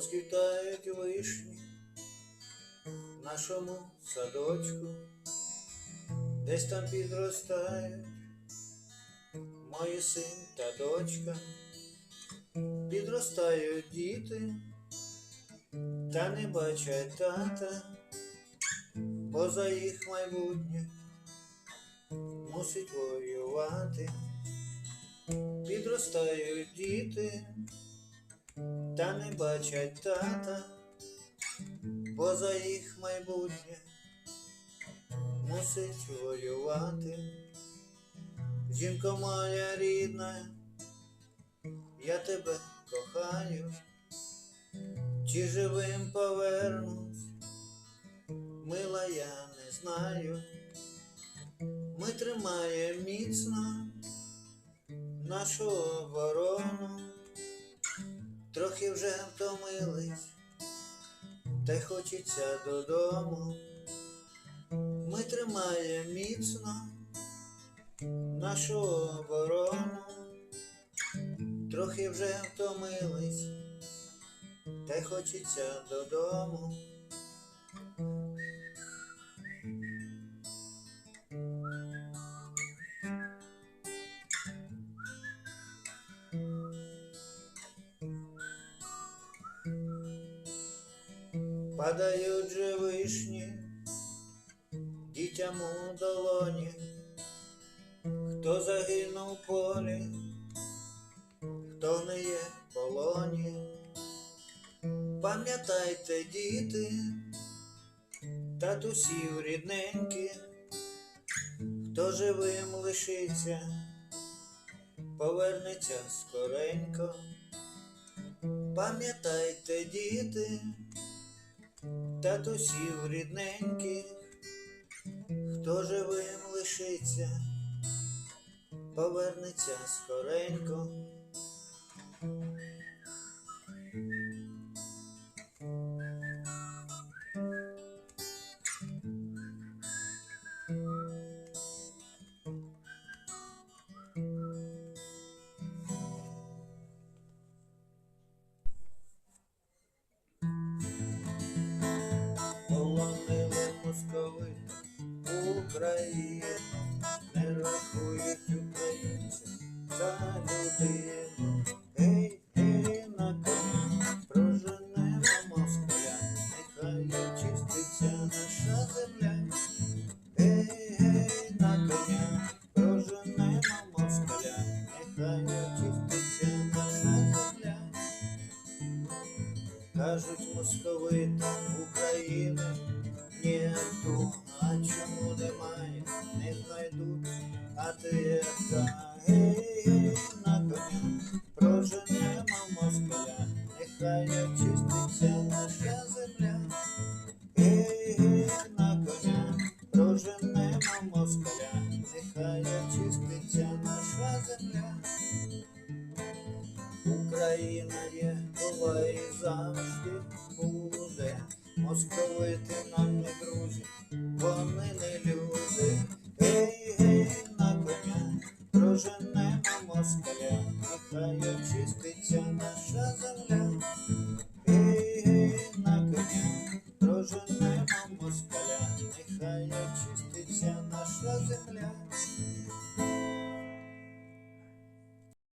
розквітають вишні в нашому садочку, десь там підростають мої син та дочка, підростають діти, та не бачать тата, бо за їх майбутнє мусить воювати. Підростають діти, та не бачать тата, бо за їх майбутнє мусить воювати. Жінко моя рідна, я тебе кохаю, чи живим повернусь, мила я не знаю. Ми тримаємо міцно нашу оборону, трохи вже втомились, та й хочеться додому. Ми тримаємо міцно нашу оборону, трохи вже втомились, та й хочеться додому. Падають же вишні дітям у долоні, хто загинув в полі, хто не є в полоні. Пам'ятайте, діти, татусів рідненькі, хто живим лишиться, повернеться скоренько. Пам'ятайте, діти, татусів рідненьких, хто живим лишиться, повернеться скоренько. Україну, не рахують українців за людину. Гей, гей, на коня, проженемо москаля, нехай очиститься наша земля. Гей, гей, на коня, проженемо москаля, нехай очиститься наша земля. Кажуть московити гей, на коня, проженемо москаля, нехай очиститься наша земля. Гей, гей, на коня, проженемо москаля, нехай очиститься наша земля. Україна є, була і завжди буде. Московити нам не друзі, вони нехай очиститься наша земля.